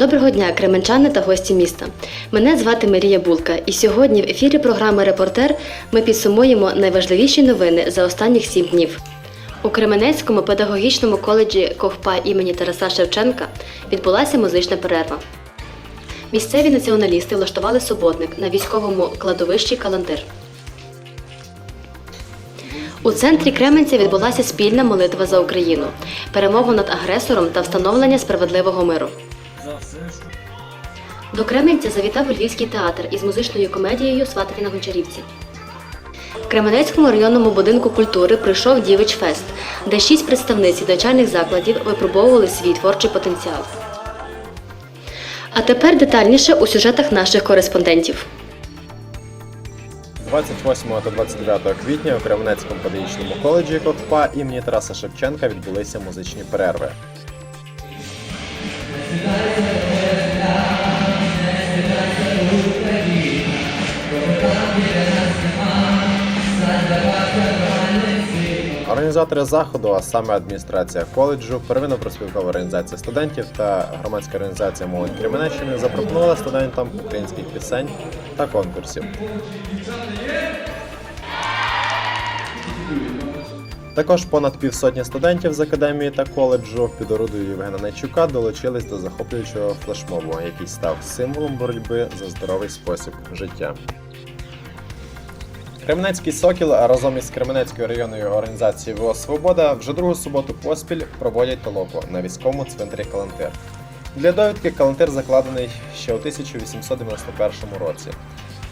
Доброго дня, кременчани та гості міста. Мене звати Марія Булка, і сьогодні в ефірі програми Репортер ми підсумуємо найважливіші новини за останніх сім днів. У Кременецькому педагогічному коледжі Ковпа імені Тараса Шевченка відбулася музична перерва. Місцеві націоналісти влаштували суботник на військовому кладовищі Калантир. У центрі Кременця відбулася спільна молитва за Україну, перемогу над агресором та встановлення справедливого миру. До Кременця завітав Львівський театр із музичною комедією Сватати на Гончарівці. В Кременецькому районному будинку культури прийшов Дівич Фест, де шість представниць навчальних закладів випробовували свій творчий потенціал. А тепер детальніше у сюжетах наших кореспондентів. 28 та 29 квітня у Кременецькому педагогічному коледжі КОКПА імені Тараса Шевченка відбулися музичні перерви. Організатори заходу, а саме адміністрація коледжу, первинна профспілкова організація студентів та громадська організація молодь Кременеччини запропонували студентам українських пісень та конкурсів. Також понад півсотні студентів з академії та коледжу під орудою Євгена Найчука долучились до захоплюючого флешмобу, який став символом боротьби за здоровий спосіб життя. Кременецький сокіл разом із Кременецькою районною організацією ВО Свобода вже другу суботу поспіль проводять толоку на військовому цвинтарі Калантир. Для довідки Калантир закладений ще у 1891 році.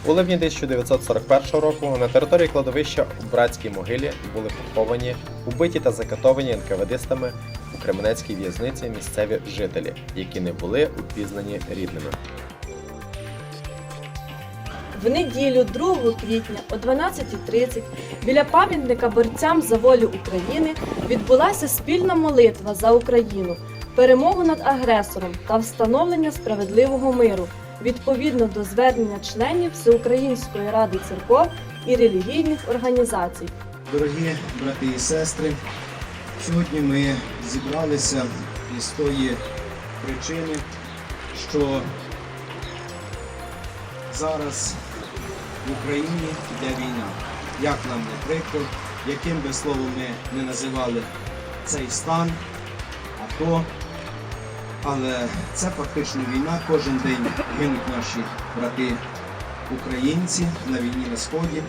У липні 1941 року на території кладовища у братській могилі були поховані убиті та закатовані НКВДистами у Кременецькій в'язниці місцеві жителі, які не були упізнані рідними. В неділю 2 квітня о 12.30 біля пам'ятника борцям за волю України відбулася спільна молитва за Україну, перемогу над агресором та встановлення справедливого миру відповідно до звернення членів Всеукраїнської ради церков і релігійних організацій. Дорогі брати і сестри, сьогодні ми зібралися із тої причини, що зараз в Україні йде війна. Як нам не прикро, яким би словом ми не називали цей стан, АТО, але це фактично війна. Кожен день гинуть наші брати українці на війні на сході.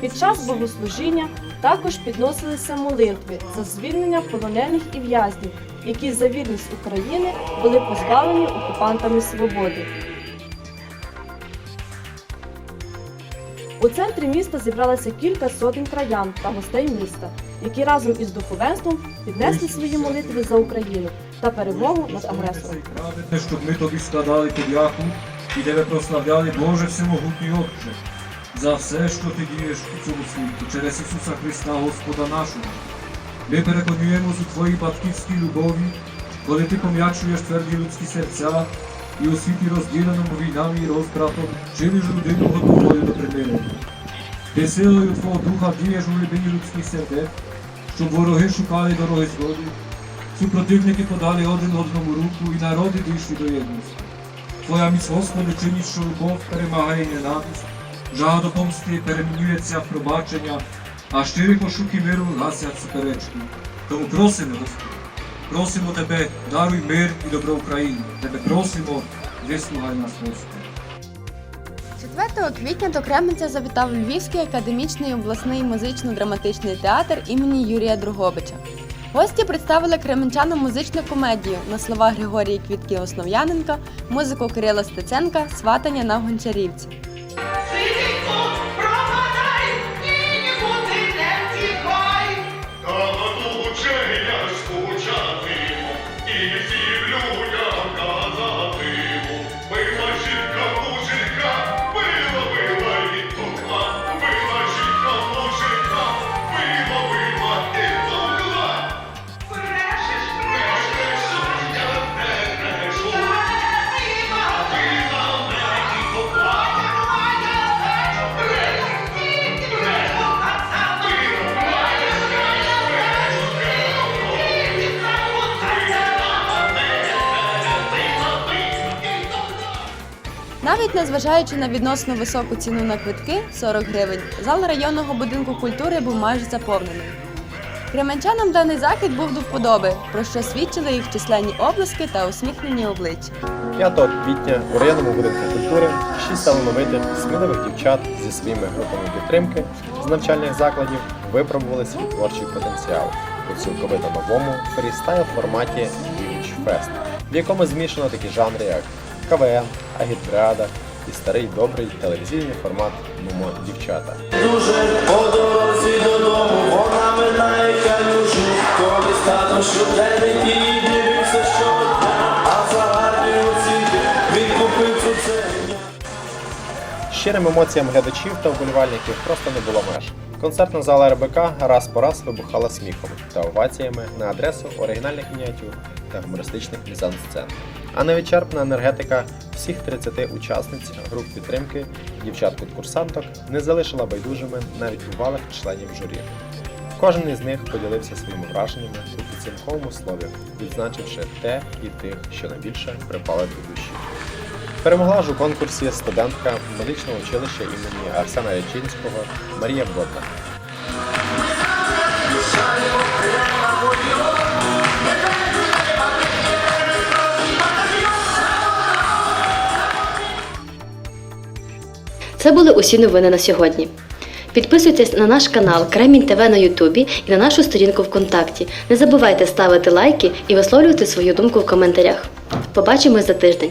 Під час богослужіння також підносилися молитви за звільнення полонених і в'язнів, які за вірність України були позбавлені окупантами свободи. У центрі міста зібралося кілька сотень краян та гостей міста, які разом із духовенством піднесли свої молитви за Україну та перемогу над агресором. Щоб ми тобі складали подяку і тебе прославляли, Боже всемогутній Отче, за все, що ти дієш у цьому світі, через Ісуса Христа, Господа нашого. Ми переконуємось у твоїй батьківській любові, коли ти пом'якшуєш тверді людські серця і у світі розділеному війнами і розбратом чиниш людину готовою до примирення. Ти силою Твого Духа дієш у глибині людських сердець, щоб вороги шукали дороги згоди, супротивники подали один одному руку і народи дійшли до єдності. Твоя міць, Господи, чинить, що любов перемагає ненависть, жага помсти перемінюється в пробачення, а щирі пошуки миру гасять суперечки. Тому просимо, Господи, просимо Тебе, даруй мир і добро Україні. Тебе просимо, вислухай нас, Господи. 4 квітня до Кременця завітав Львівський академічний обласний музично-драматичний театр імені Юрія Другобича. Гості представили кременчанам музичну комедію на слова Григорії Квітки Основ'яненка, музику Кирила Стеценка, сватання на Гончарівці. Навіть незважаючи на відносно високу ціну на квитки 40 гривень, зал районного будинку культури був майже заповнений. Кременчанам даний захід був до вподоби, про що свідчили їх численні обласки та усміхнені обличчя. 5 квітня у районному будинку культури шість талановитих, сміливих дівчат зі своїми групами підтримки з навчальних закладів випробували свій творчий потенціал у цілковито новому фрістайл форматі Beach Fest, в якому змішано такі жанри, як КВН, агітбріада і старий добрий телевізійний формат Нумо дівчата. Дуже по дорозі додому, вона минає калюжу, коли стато щоденний і дивився щодня, а за гарні оцінки відкупив цуценя. Щирим емоціям глядачів та вболівальників просто не було меж. Концертна зала РБК раз по раз вибухала сміхом та оваціями на адресу оригінальних мініатюр та гумористичних мізансцен. А невідчерпна енергетика всіх 30 учасниць груп підтримки дівчат-конкурсанток не залишила байдужими навіть увалих членів журі. Кожен із них поділився своїми враженнями у підсумковому слові, відзначивши те і тих, що найбільше припали до душі. Перемогла ж у конкурсі студентка медичного училища імені Арсена Ячинського Марія Бодна. Це були усі новини на сьогодні. Підписуйтесь на наш канал Кремінь ТВ на Ютубі і на нашу сторінку ВКонтакті. Не забувайте ставити лайки і висловлювати свою думку в коментарях. Побачимось за тиждень.